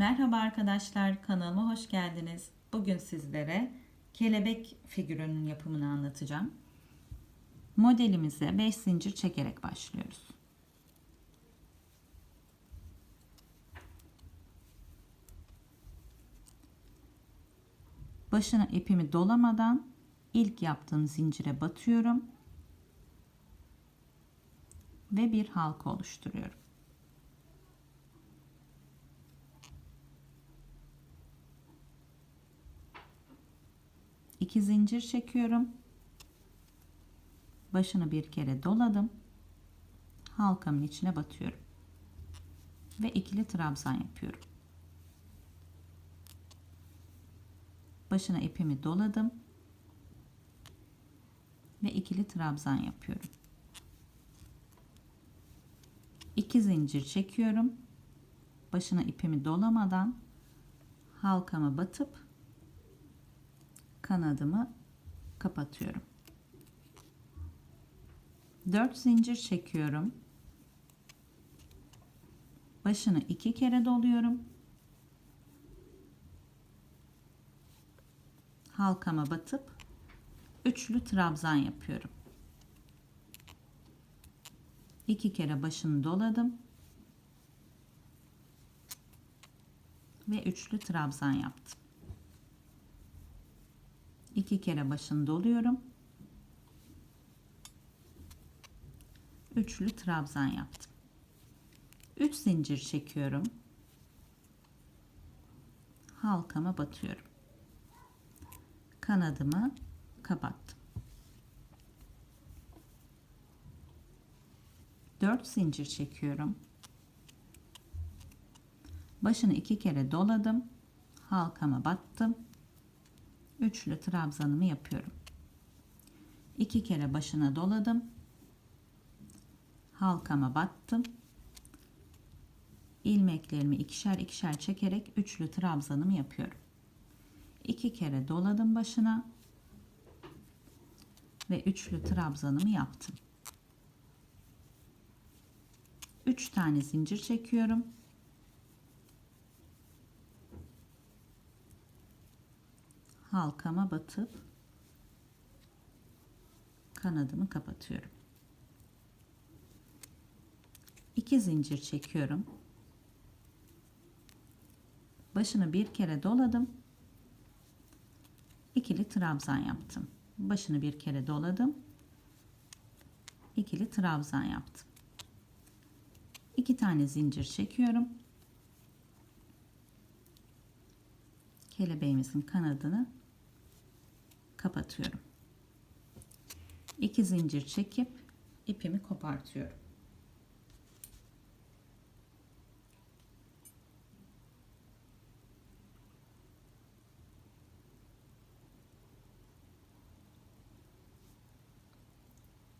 Merhaba arkadaşlar, kanalıma hoş geldiniz. Bugün sizlere kelebek figürünün yapımını anlatacağım. Modelimize 5 zincir çekerek başlıyoruz. Başına ipimi dolamadan ilk yaptığım zincire batıyorum ve bir halka oluşturuyorum. İki zincir çekiyorum. Başını bir kere doladım. Halkamın içine batıyorum. Ve ikili trabzan yapıyorum. Başına ipimi doladım. Ve ikili trabzan yapıyorum. İki zincir çekiyorum. Başına ipimi dolamadan halkama batıp kanadımı kapatıyorum. 4 zincir çekiyorum. Başını iki kere doluyorum. Halkama batıp üçlü trabzan yapıyorum. İki kere başını doladım. Ve üçlü trabzan yaptım. İki kere başını doluyorum. Üçlü trabzan yaptım. Üç zincir çekiyorum. Halkama batıyorum. Kanadımı kapattım. 4 zincir çekiyorum. Başını iki kere doladım. Halkama battım. Üçlü trabzanımı yapıyorum. İki kere başına doladım. Halkama battım. ilmeklerimi ikişer ikişer çekerek üçlü trabzanımı yapıyorum. İki kere doladım başına ve üçlü trabzanımı yaptım. 3 tane zincir çekiyorum. Halkama batıp kanadımı kapatıyorum. 2 zincir çekiyorum. Başını bir kere doladım. İkili trabzan yaptım. Başını bir kere doladım. İkili trabzan yaptım iki tane zincir çekiyorum. Kelebeğimizin kanadını kapatıyorum. İki zincir çekip ipimi kopartıyorum.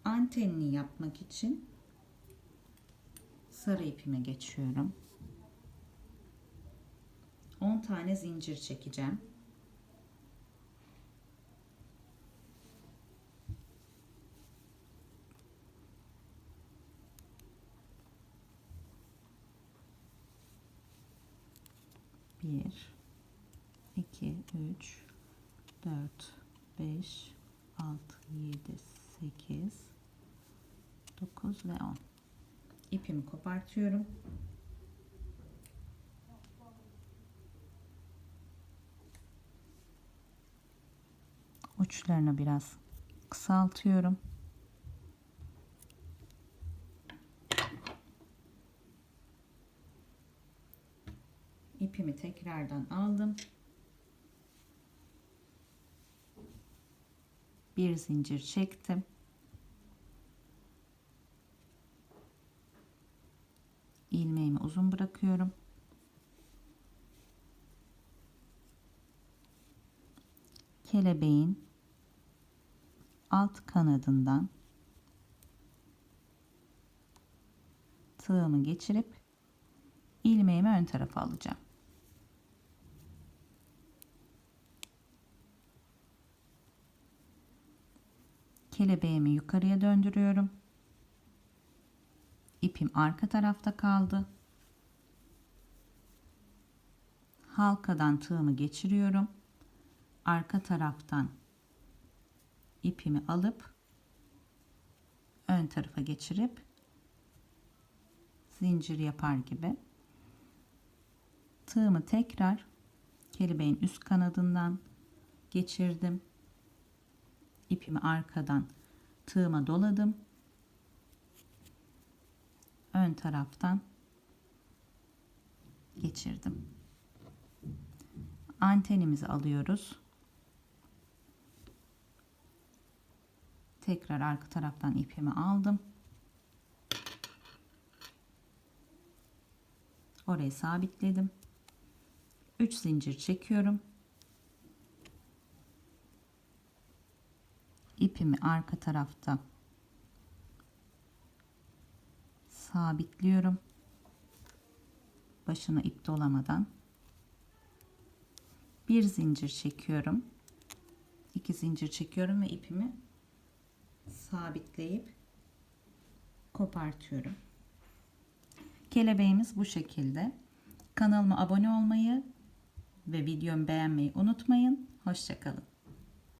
Antenini yapmak için sarı ipime geçiyorum. 10 tane zincir çekeceğim. Bir, iki, üç, dört, beş, altı, yedi, sekiz, dokuz ve on ipimi kopartıyorum. Uçlarını biraz kısaltıyorum. İpimi tekrardan aldım. Bir zincir çektim. ilmeğimi uzun bırakıyorum. Kelebeğin alt kanadından tığımı geçirip ilmeğimi ön tarafa alacağım. Kelebeğimi yukarıya döndürüyorum. İpim arka tarafta kaldı. halkadan tığımı geçiriyorum. Arka taraftan ipimi alıp ön tarafa geçirip zincir yapar gibi tığımı tekrar kelebeğin üst kanadından geçirdim. İpimi arkadan tığıma doladım. Ön taraftan geçirdim. Antenimizi alıyoruz. Tekrar arka taraftan ipimi aldım. Orayı sabitledim. 3 zincir çekiyorum. İpimi arka tarafta sabitliyorum. Başına ip dolamadan bir zincir çekiyorum. iki zincir çekiyorum ve ipimi sabitleyip kopartıyorum. Kelebeğimiz bu şekilde. Kanalıma abone olmayı ve videomu beğenmeyi unutmayın. Hoşçakalın.